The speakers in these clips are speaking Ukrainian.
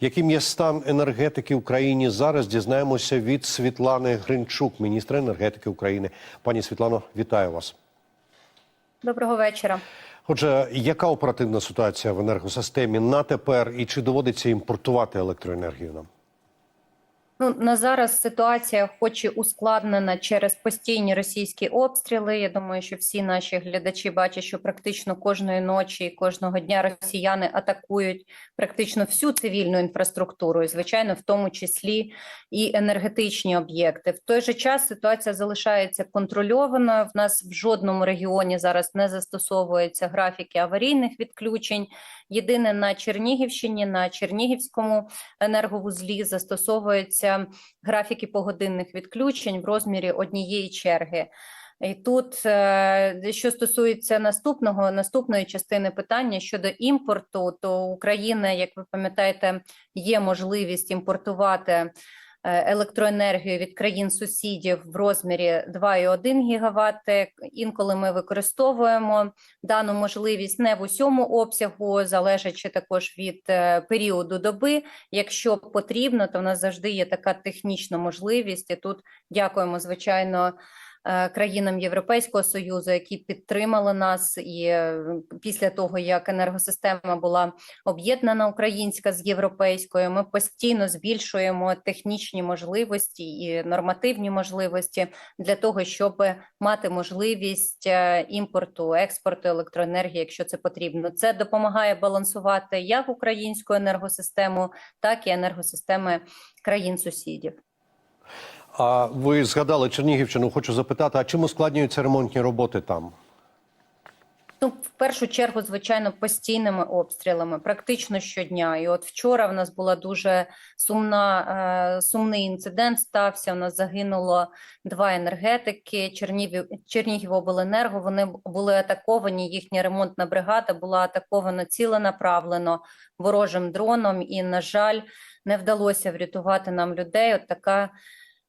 Яким є стан енергетики в Україні зараз? Дізнаємося від Світлани Гринчук, міністра енергетики України. Пані Світлано, вітаю вас. Доброго вечора. Отже, яка оперативна ситуація в енергосистемі на тепер і чи доводиться імпортувати електроенергію нам? Ну на зараз ситуація, хоч і ускладнена через постійні російські обстріли. Я думаю, що всі наші глядачі бачать, що практично кожної ночі і кожного дня росіяни атакують практично всю цивільну інфраструктуру, і звичайно, в тому числі і енергетичні об'єкти. В той же час ситуація залишається контрольованою. В нас в жодному регіоні зараз не застосовуються графіки аварійних відключень. Єдине на Чернігівщині, на Чернігівському енерговузлі графіки погодинних відключень в розмірі однієї черги. І тут, е, що стосується наступного наступної частини питання щодо імпорту, то Україна, як ви пам'ятаєте, є можливість імпортувати електроенергію від країн сусідів в розмірі 2,1 гігаватт. Інколи ми використовуємо дану можливість не в усьому обсягу, залежачи також від е, періоду доби. Якщо потрібно, то в нас завжди є така технічна можливість. І тут дякуємо, звичайно. Е, країнам Європейського союзу, які підтримали нас, і е, після того як енергосистема була об'єднана українська з європейською, ми постійно збільшуємо технічні можливості і нормативні можливості для того, щоб мати можливість е, імпорту, експорту електроенергії, якщо це потрібно. Це допомагає балансувати як українську енергосистему, так і енергосистеми країн сусідів. А ви згадали Чернігівщину? Хочу запитати, а чим ускладнюються ремонтні роботи там? Ну, в першу чергу, звичайно, постійними обстрілами, практично щодня. І от вчора в нас була дуже сумна е, сумний інцидент. Стався. У нас загинуло два енергетики. Чернігів Чернігівобленерго. Вони були атаковані. Їхня ремонтна бригада була атакована ціленаправлено ворожим дроном. І, на жаль, не вдалося врятувати нам людей. От така.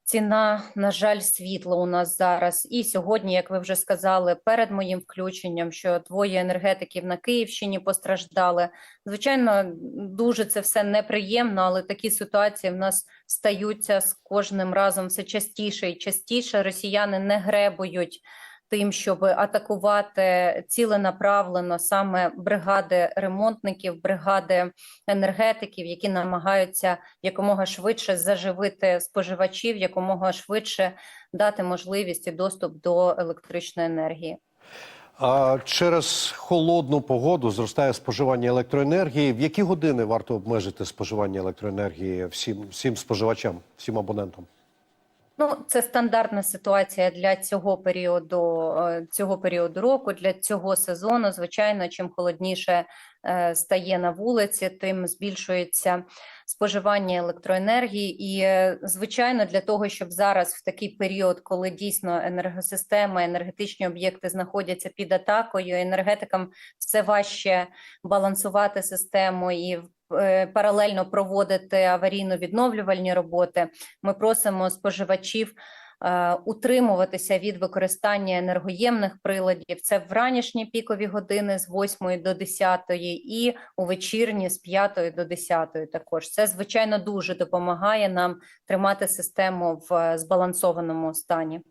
Ціна, на жаль, світла у нас зараз. І сьогодні, як ви вже сказали, перед моїм включенням, що двоє енергетиків на Київщині постраждали. Звичайно, дуже це все неприємно, але такі ситуації в нас стаються з кожним разом все частіше і частіше. Росіяни не гребують тим, щоб атакувати ціленаправлено саме бригади ремонтників, бригади енергетиків, які намагаються якомога швидше заживити споживачів, якомога швидше дати можливість і доступ до електричної енергії. А через холодну погоду зростає споживання електроенергії. В які години варто обмежити споживання електроенергії всім всім споживачам, всім абонентам? Ну, це стандартна ситуація для цього періоду е, цього періоду року, для цього сезону. Звичайно, чим холодніше стає на вулиці, тим збільшується споживання електроенергії. І, е, звичайно, для того, щоб зараз в такий період, коли дійсно енергосистема, енергетичні об'єкти знаходяться під атакою, енергетикам все важче балансувати систему і Е, паралельно проводити аварійно-відновлювальні роботи. Ми просимо споживачів. Е, утримуватися від використання енергоємних приладів це в ранішні пікові години з 8 до 10 і у вечірні з 5 до 10 Також це звичайно дуже допомагає нам тримати систему в збалансованому стані.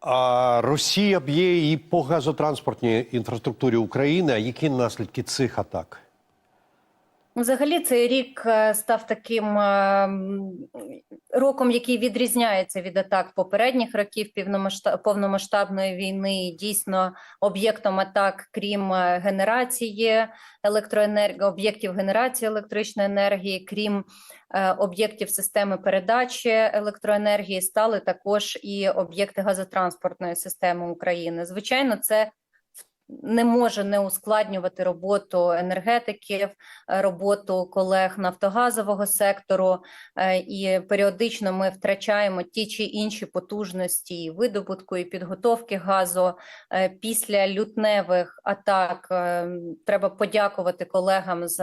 А Росія б'є і по газотранспортній інфраструктурі України. А які наслідки цих атак? Взагалі, цей рік е, став таким е, роком, який відрізняється від атак попередніх років повномасштабної війни. Дійсно, об'єктом атак, крім е, генерації електроенергії, об'єктів генерації електричної енергії, крім об'єктів системи передачі електроенергії, стали також і об'єкти газотранспортної системи України. Звичайно, це не може не ускладнювати роботу енергетиків, е, роботу колег нафтогазового сектору, е, і періодично ми втрачаємо ті чи інші потужності і видобутку і підготовки газу е, після лютневих атак. Треба подякувати колегам з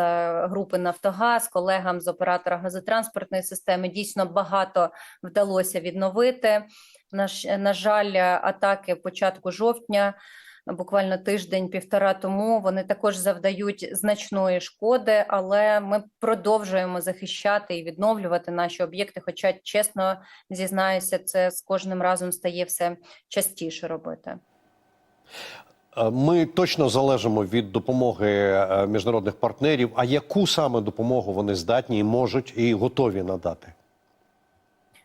групи Нафтогаз, колегам з оператора газотранспортної системи. Дійсно багато вдалося відновити. На, на жаль, атаки початку жовтня. Буквально тиждень-півтора тому. Вони також завдають значної шкоди, але ми продовжуємо захищати і відновлювати наші об'єкти. Хоча, чесно зізнаюся, це з кожним разом стає все частіше робити. Е, Ми точно залежимо від допомоги е, міжнародних партнерів. А яку саме допомогу вони здатні можуть і готові надати?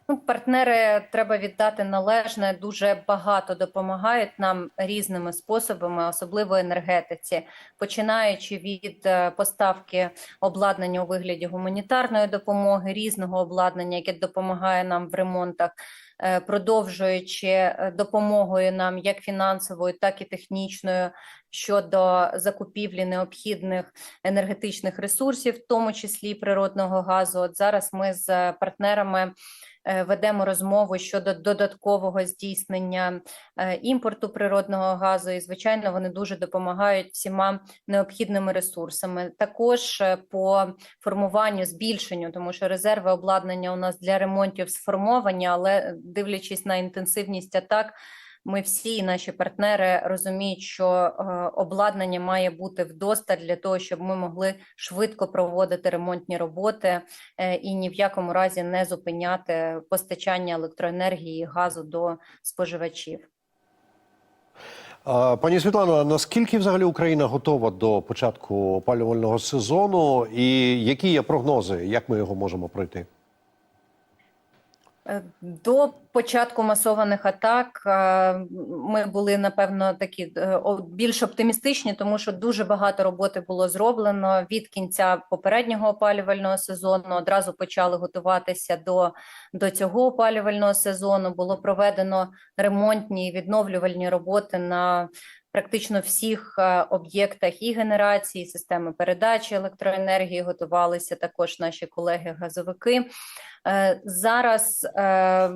Ну, партнери треба віддати належне. Дуже багато допомагають нам різними способами, особливо енергетиці, починаючи від е, поставки обладнання у вигляді гуманітарної допомоги, різного обладнання, яке допомагає нам в ремонтах, е, продовжуючи е, допомогою нам як фінансовою, так і технічною щодо закупівлі необхідних енергетичних ресурсів, в тому числі природного газу. От зараз ми з партнерами ведемо розмову щодо додаткового здійснення е, імпорту природного газу, і звичайно вони дуже допомагають всіма необхідними ресурсами. Також е, по формуванню, збільшенню, тому що резерви обладнання у нас для ремонтів сформовані, але дивлячись на інтенсивність атак. Ми всі наші партнери розуміють, що е, обладнання має бути вдосталь для того, щоб ми могли швидко проводити ремонтні роботи е, і ні в якому разі не зупиняти постачання електроенергії і газу до споживачів. Пані Світлано, наскільки взагалі Україна готова до початку опалювального сезону, і які є прогнози, як ми його можемо пройти? Е, До початку масованих атак е, ми були напевно такі е, більш оптимістичні, тому що дуже багато роботи було зроблено від кінця попереднього опалювального сезону. Одразу почали готуватися до, до цього опалювального сезону. Було проведено ремонтні і відновлювальні роботи на практично всіх е, об'єктах і генерації, системи передачі електроенергії. Готувалися також наші колеги-газовики. Е, Зараз е,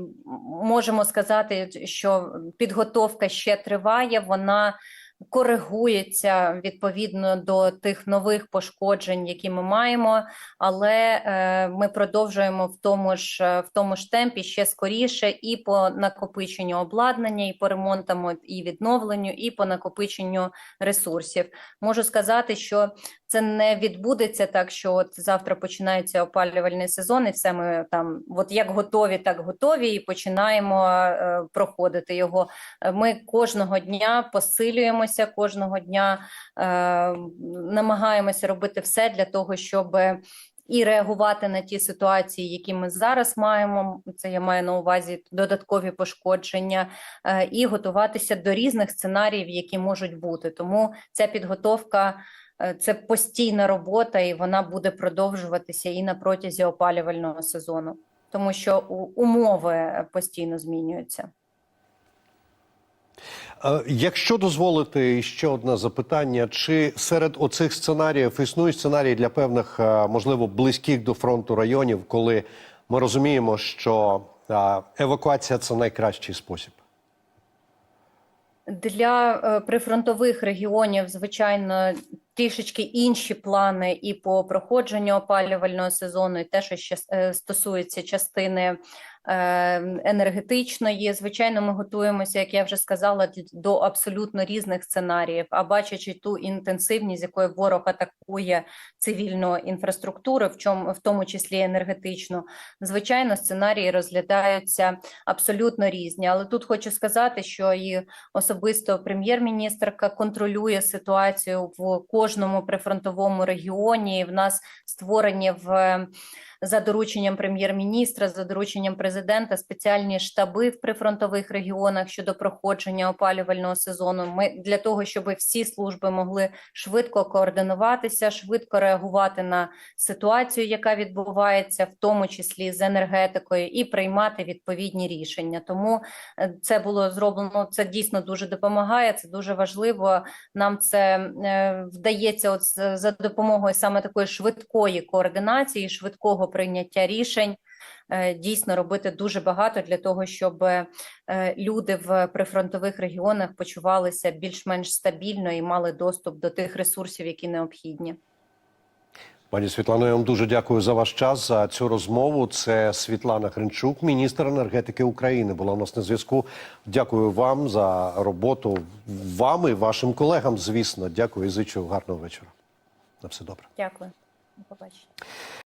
можемо сказати, що підготовка ще триває. Вона коригується відповідно до тих нових пошкоджень, які ми маємо, але е, ми продовжуємо в тому ж е, в тому ж темпі ще скоріше і по накопиченню обладнання, і по ремонтам і відновленню, і по накопиченню ресурсів. Можу сказати, що це не відбудеться так, що от завтра починається опалювальний сезон, і все ми там, от як готові, так готові, і починаємо е, проходити його. Ми кожного дня посилюємося, кожного дня е, намагаємося робити все для того, щоб і реагувати на ті ситуації, які ми зараз маємо. Це я маю на увазі додаткові пошкодження, е, і готуватися до різних сценаріїв, які можуть бути. Тому ця підготовка. Е, Це постійна робота, і вона буде продовжуватися і на протязі опалювального сезону, тому що умови постійно змінюються. Е, Якщо дозволити ще одне запитання, чи серед оцих сценаріїв існують сценарії для певних, е, можливо, близьких до фронту районів, коли ми розуміємо, що е, евакуація це найкращий спосіб? Для е, прифронтових регіонів, звичайно, трішечки інші плани і по проходженню опалювального сезону, і те, що ще е, стосується частини енергетичної. Звичайно, ми готуємося, як я вже сказала, до абсолютно різних сценаріїв. А бачачи ту інтенсивність, якою ворог атакує цивільну інфраструктуру, в чому в тому числі енергетичну, звичайно, сценарії розглядаються абсолютно різні. Але тут хочу сказати, що і особисто прем'єр-міністрка контролює ситуацію в кожному прифронтовому регіоні. І в нас створені в за дорученням прем'єр-міністра, за дорученням президента спеціальні штаби в прифронтових регіонах щодо проходження опалювального сезону. Ми для того, щоб всі служби могли швидко координуватися, швидко реагувати на ситуацію, яка відбувається, в тому числі з енергетикою, і приймати відповідні рішення. Тому е, це було зроблено. Це дійсно дуже допомагає. Це дуже важливо. Нам це е, вдається, от за допомогою саме такої швидкої координації, швидкого прийняття рішень. е, Дійсно робити дуже багато для того, щоб е, люди в прифронтових регіонах почувалися більш-менш стабільно і мали доступ до тих ресурсів, які необхідні. Пані Світлано, я вам дуже дякую за ваш час за цю розмову. Це Світлана Гринчук, міністр енергетики України, була у нас на зв'язку. Дякую вам за роботу вам і вашим колегам. Звісно, дякую і зичу гарного вечора. На все добре. Дякую. До побачення.